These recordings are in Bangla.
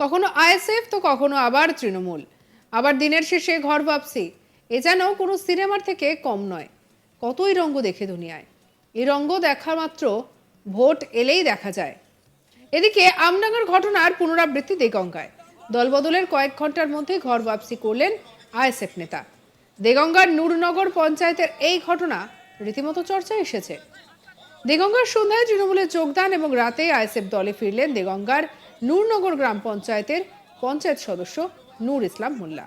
কখনো আইএসএফ, তো কখনো আবার তৃণমূল। আবার দিনের শেষে ঘর ভাবছি এ যেন কোনো সিনেমার থেকে কম নয়। কতই রঙ্গ দেখে দুনিয়ায়। এই রঙ্গ দেখা মাত্র ভোট এলেই দেখা যায়। এদিকে আমডাঙ্গার ঘটনার পুনরাবৃত্তি দেগঙ্গায়। দলবদলের কয়েক ঘণ্টার মধ্যে ঘর বাপসি করলেন আইএসএফ নেতা। দেগঙ্গার নূরনগর পঞ্চায়েতের এই ঘটনা রীতিমতো চর্চায় এসেছে। দেগঙ্গার সন্ধ্যায় তৃণমূলের যোগদান এবং রাতে আইএসএফ দলে ফিরলেন দেগঙ্গার নূরনগর গ্রাম পঞ্চায়েতের পঞ্চায়েত সদস্য নূর ইসলাম মোল্লা।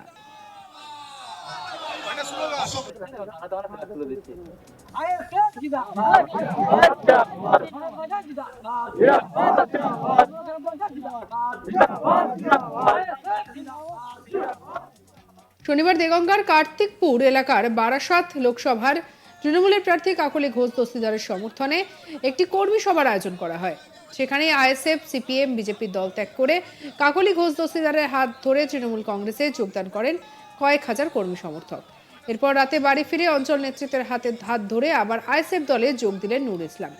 শনিবার দেগঙ্গার কার্তিকপুর এলাকার বারাসাত লোকসভার তৃণমূলের প্রার্থী কাকলি ঘোষ দস্তিদারের সমর্থনে একটি কর্মী সভার আয়োজন করা হয়। সেখানে আইএসএফ, সিপিএম, বিজেপির দল ত্যাগ করে কাকলি ঘোষ দস্তিদারের হাত ধরে তৃণমূল কংগ্রেসে যোগদান করেন কয়েক হাজার কর্মী সমর্থক। এরপর রাতে বাড়ি ফিরে অঞ্চল নেতৃত্বের হাতে হাত ধরে আবার আইএসএফ দলে যোগ দিলেন নূর ইসলাম।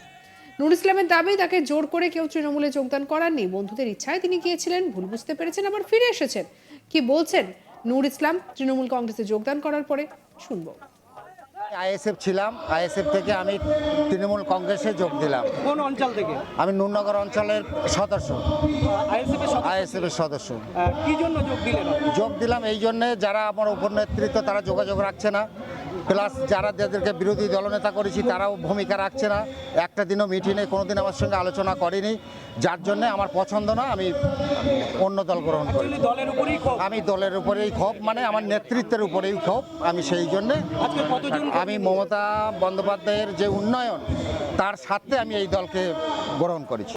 নূর ইসলামের দাবি, তাকে জোর করে কেউ তৃণমূলে যোগদান করাননি বন্ধুদের ইচ্ছায় তিনি গিয়েছিলেন, ভুল বুঝতে পেরেছেন, আবার ফিরে এসেছেন। কি বলছেন? নূর ইসলাম তৃণমূল কংগ্রেসে যোগদান করার পরে শুনব। আইএসএফ ছিলাম। আইএসএফ থেকে আমি তৃণমূল কংগ্রেসে যোগ দিলাম। কোন অঞ্চল থেকে? আমি নুরনগর অঞ্চলের সদস্য। আইএসএফ এর সদস্য? কি জন্য যোগ দিলেন? যোগ দিলাম এই জন্যে যারা আমার উপর নেতৃত্ব তারা যোগাযোগ রাখছে না। প্লাস যারা যাদেরকে বিরোধী দলনেতা করেছি তারাও ভূমিকা রাখছে না। একটা দিনও মিটিংয়ে কোনোদিন আমার সঙ্গে আলোচনা করেনি। যার জন্যে আমার পছন্দ না আমি অন্য দল গ্রহণ করি। দলের উপরেই ক্ষোভ? আমি দলের উপরেই ক্ষোভ মানে আমার নেতৃত্বের উপরেই ক্ষোভ আমি সেই জন্যে আজকে কতজন আমি মমতা বন্দ্যোপাধ্যায়ের যে উন্নয়ন তার স্বার্থে আমি এই দলকে গ্রহণ করেছি।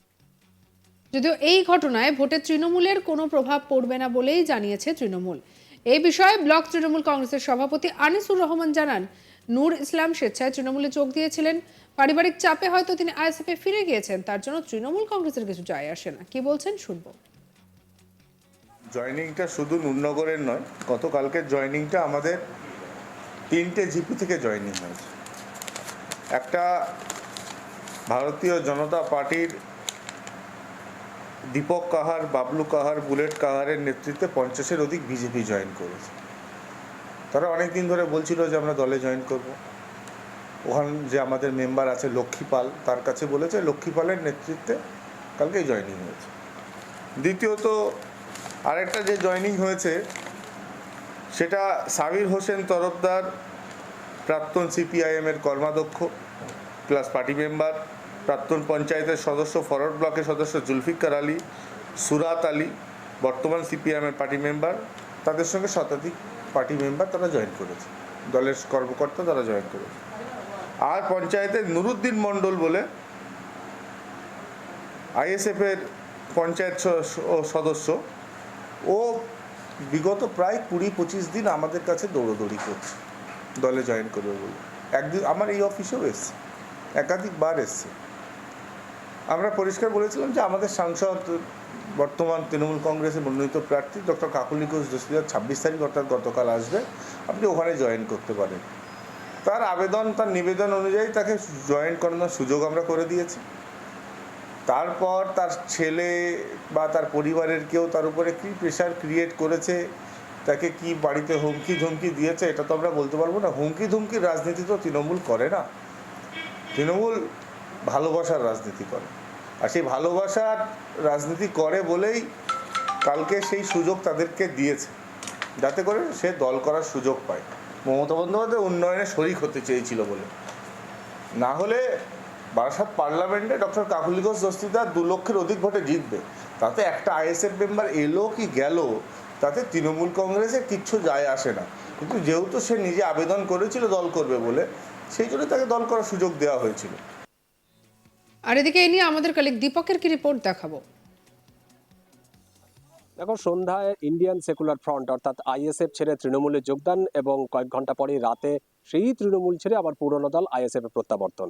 যদিও এই ঘটনায় ভোটে তৃণমূলের কোনো প্রভাব পড়বে না বলেই জানিয়েছে তৃণমূল। এই বিষয়ে ব্লক তৃণমূল কংগ্রেসের সভাপতি আনিসুর রহমান জানান নূর ইসলাম স্বেচ্ছায় তৃণমূলে যোগ দিয়েছিলেন। পারিবারিক চাপে হয়তো তিনি আইএসএফে ফিরে গিয়েছেন তার জন্য তৃণমূল কংগ্রেসের কিছু যায় আসে না। কি বলছেন শুনব। জয়নিংটা শুধু নুরনগরের নয় গতকালকের জয়নিংটা আমাদের তিনটে জিপি থেকে জয়নিং হয়েছে। একটা ভারতীয় জনতা পার্টির দীপক কাহার, বাবলু কাহার, বুলেট কাহারের নেতৃত্বে পঞ্চাশের অধিক বিজেপি জয়েন করেছে। তারা অনেক দিন ধরে বলছিল যে আমরা দলে জয়েন করব। ওখান যে আমাদের মেম্বার আছে লক্ষ্মী পাল, তার কাছে বলেছে লক্ষ্মী পালের নেতৃত্বে কালকেই জয়নিং হয়েছে। দ্বিতীয়ত, আরেকটা যে জয়েনিং হয়েছে সেটা সাবির হোসেন তরফদার, প্রাক্তন সিপিআইএমের কর্মাধ্যক্ষ প্লাস পার্টি মেম্বার প্রাক্তন পঞ্চায়েতের সদস্য ফরওয়ার্ড ব্লকের সদস্য জুলফিকার আলী, সুরাত আলী, বর্তমান সিপিআইএমের পার্টি মেম্বার তাদের সঙ্গে শতাধিক পার্টি মেম্বার তারা জয়েন করেছে। দলের কর্মকর্তা তারা জয়েন করেছে। আর পঞ্চায়েতের নুরুদ্দিন মণ্ডল বলে আইএসএফের পঞ্চায়েত সদস্য, ও বিগত প্রায় কুড়ি, পঁচিশ দিন আমাদের কাছে দৌড়োদৌড়ি করছে। দলে জয়েন করবে বলে। একদিন আমার এই অফিসেও এসছে। একাধিকবার এসছে। আমরা পরিষ্কার বলেছিলাম যে আমাদের সাংসদ, বর্তমান তৃণমূল কংগ্রেসের মনোনীত প্রার্থী ডক্টর কাকুলি ঘোষ দস্তিদার ছাব্বিশ তারিখ অর্থাৎ গতকাল আসবে। আপনি ওখানে জয়েন করতে পারেন। তার আবেদন, তার নিবেদন অনুযায়ী তাকে জয়েন করানোর সুযোগ আমরা করে দিয়েছি। তারপর তার ছেলে বা তার পরিবারের কেউ তার উপরে কী প্রেশার ক্রিয়েট করেছে, তাকে কি বাড়িতে হুমকি ধুমকি দিয়েছে, এটা তো আমরা বলতে পারব না। হুমকি ধুমকির রাজনীতি তো তৃণমূল করে না। তৃণমূল ভালোবাসার রাজনীতি করে। আর সেই ভালোবাসার রাজনীতি করে বলেই কালকে সেই সুযোগ তাদেরকে দিয়েছে। যাতে করে সে দল করার সুযোগ পায়। মমতা বন্দ্যোপাধ্যায় উন্নয়নে শরিক হতে চেয়েছিল বলে। না হলে বারাসাত পার্লামেন্টে ডক্টর কাকুলি ঘোষ দস্তিদার দু লক্ষের অধিক ভোটে জিতবে। তাতে একটা আইএসএফ মেম্বার এলো কি গেল তাতে তৃণমূল কংগ্রেসের কিচ্ছু যায় আসে না। কিন্তু যেহেতু সে নিজে আবেদন করেছিল দল করবে বলে সেই জন্য তাকে দল করার সুযোগ দেওয়া হয়েছিল। আর এদিকে এই নিয়ে আমাদের কালিক দীপকের কি রিপোর্ট দেখাবো? দেখো সন্ধ্যায় ইন্ডিয়ান সেকুলার ফ্রন্ট অর্থাৎ আইএসএফ ছেড়ে তৃণমূলে যোগদান এবং কয়েক ঘণ্টা পরে রাতে সেই তৃণমূল ছেড়ে আবার পুরনো দল আইএসএফ এর প্রত্যাবর্তন।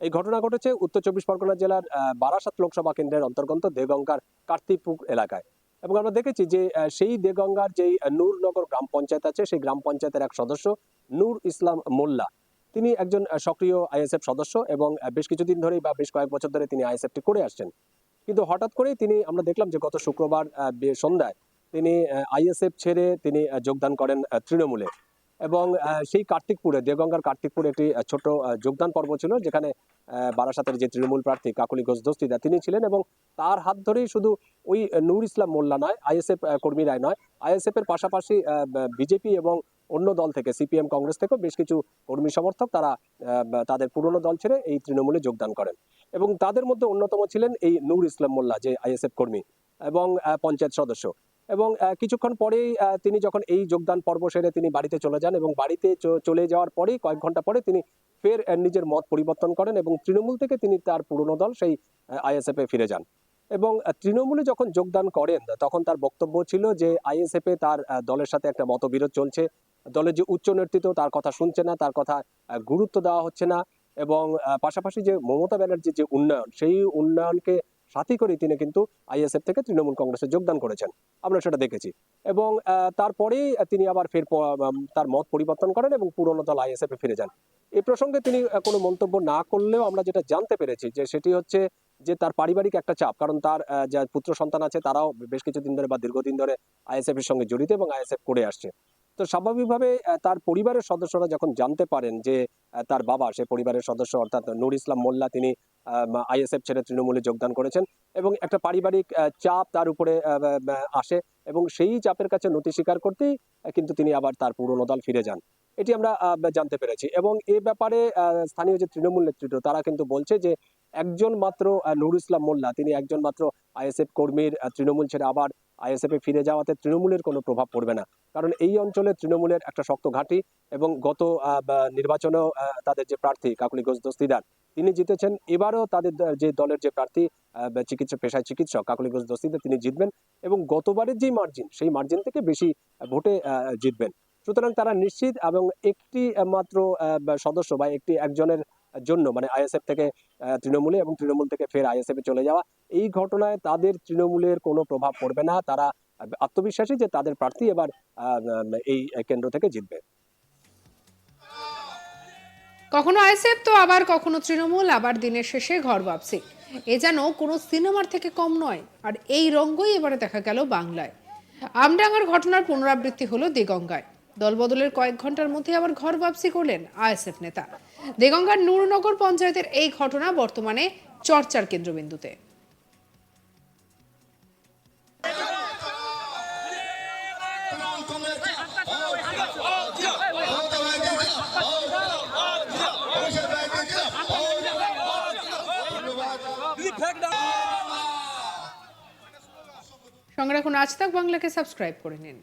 এই ঘটনা ঘটেছে উত্তর চব্বিশ পরগনা জেলার বারাসাত লোকসভা কেন্দ্রের অন্তর্গত দেগঙ্গার কার্তিকপুর এলাকায়। এবং আমরা দেখেছি যে সেই দেগঙ্গার যেই নূরনগর গ্রাম পঞ্চায়েত আছে, সেই গ্রাম পঞ্চায়েতের এক সদস্য নূর ইসলাম মোল্লা। তিনি একজন সক্রিয় আইএসএফ সদস্য এবং বেশ কিছুদিন ধরেই বা বেশ কয়েক বছর ধরে তিনি আইএসএফটি করে আসছেন। কিন্তু হঠাৎ করেই তিনি, আমরা দেখলাম যে গত শুক্রবার সন্ধ্যায় তিনি আইএসএফ ছেড়ে তিনি যোগদান করেন তৃণমূলে। এবং সেই কার্তিকপুরে দেগঙ্গার কার্তিকপুরে একটি ছোট যোগদান পর্ব ছিল যেখানে বারাসাতের যে তৃণমূল প্রার্থী কাকলি ঘোষ দস্তিদা, তিনি ছিলেন এবং তার হাত ধরেই শুধু ওই নূর ইসলাম মোল্লা নয়, আইএসএফ কর্মীরাই নয় আইএসএফ এর পাশাপাশি বিজেপি এবং অন্য দল থেকে, সিপিএম কংগ্রেস থেকেও বেশ কিছু কর্মী সমর্থক তারা তাদের পুরনো দল ছেড়ে এই তৃণমূলে যোগদান করেন এবং তাদের মধ্যে অন্যতম ছিলেন এই নূর ইসলাম মোল্লা, যে আইএসএফ কর্মী এবং পঞ্চায়েত সদস্য। এবং কিছুক্ষণ পরেই তিনি যখন এই যোগদান পর্ব সেরে তিনি বাড়িতে চলে যান এবং বাড়িতে চলে যাওয়ার পরেই কয়েক ঘণ্টা পরে তিনি ফের নিজের মত পরিবর্তন করেন এবং তৃণমূল থেকে তিনি তার পুরনো দল, সেই আইএসএফ এ ফিরে যান। এবং তৃণমূলে যখন যোগদান করেন, তখন তার বক্তব্য ছিল যে আইএসএফ তার দলের সাথে একটা মতবিরোধ চলছে। দলের যে উচ্চ নেতৃত্ব তার কথা শুনছে না, তার কথা গুরুত্ব দেওয়া হচ্ছে না এবং পাশাপাশি যে মমতা ব্যানার্জির যে উন্নয়ন, সেই উন্নয়নকে সাথী করে তিনি কিন্তু আইএসএফ থেকে তৃণমূল কংগ্রেসে যোগদান করেছেন। আমরা সেটা দেখেছি। এবং তারপরেই তিনি আবার ফের তার মত পরিবর্তন করেন এবং পুরনো দল আইএসএফ এ ফিরে যান। এই প্রসঙ্গে তিনি কোনো মন্তব্য না করলেও আমরা যেটা জানতে পেরেছি যে সেটি হচ্ছে যে তার পারিবারিক একটা চাপ, কারণ তার যা পুত্র সন্তান আছে তারাও বেশ কিছুদিন ধরে বা দীর্ঘদিন ধরে আইএসএফ এর সঙ্গে জড়িত এবং আইএসএফ করে আসছে। তো স্বাভাবিকভাবে তার পরিবারের সদস্যরা যখন জানতে পারেন যে তার বাবা সে পরিবারের সদস্য অর্থাৎ নুর ইসলাম মোল্লা, তিনি আইএসএফ ছেড়ে তৃণমূলে যোগদান করেছেন এবং একটা পারিবারিক চাপ তার উপরে আসে এবং সেই চাপের কাছে নতি স্বীকার করতেই কিন্তু তিনি আবার তার পুরনো দল ফিরে যান। এটি আমরা জানতে পেরেছি এবং এ ব্যাপারে স্থানীয় যে তৃণমূল নেতৃত্ব, তারা কিন্তু বলছে যে একজন মাত্র নুর ইসলাম মোল্লা, তিনি একজন মাত্র আইএসএফ কর্মীর তৃণমূল ছেড়ে আবার আইএসএফ ফিরে যাওয়াতে তৃণমূলের কোনো প্রভাব পড়বে না। কারণ এই অঞ্চলে তৃণমূলের একটা শক্ত ঘাঁটি এবং গত নির্বাচনেও তাদের যে প্রার্থী কাকুলি ঘোষ দস্তিদার, তিনি জিতেছেন। এবারও তাদের যে দলের যে প্রার্থী বা পেশায় চিকিৎসক কাকুলি ঘোষ দস্তিদার, তিনি জিতবেন এবং গতবারের যে মার্জিন সেই মার্জিন থেকে বেশি ভোটে জিতবেন। সুতরাং তারা নিশ্চিত এবং একটি মাত্র সদস্য বা একটি একজনের জন্য মানে আইএসএফ থেকে তৃণমূলে এবং তৃণমূল থেকে ফের আইএসএফ এ চলে যাওয়া, এই ঘটনায় তাদের তৃণমূলের কোনো প্রভাব পড়বে না। তারা আত্মবিশ্বাসী যে তাদের প্রার্থী এবার এই কেন্দ্র থেকে জিতবে। কখনো আইসেফ তো আবার কখনো তৃণমূল, আবার দিনের শেষে ঘর বাপসি। এ যেন কোনো সিনেমার থেকে কম নয়, আর এই রঙ্গই এবারে দেখা গেল বাংলায়। আমডাঙ্গার ঘটনার পুনরাবৃত্তি হলো দিগঙ্গায়। দলবদলের কয়েক ঘণ্টার মধ্যে আবার ঘর বাপসি করলেন আইএসএফ নেতা। দেগঙ্গার নূরনগর পঞ্চায়েতের এই ঘটনা বর্তমানে চর্চার কেন্দ্রবিন্দুতে। সঙ্গে রাখুন, আজ তাক বাংলাকে সাবস্ক্রাইব করে নিন।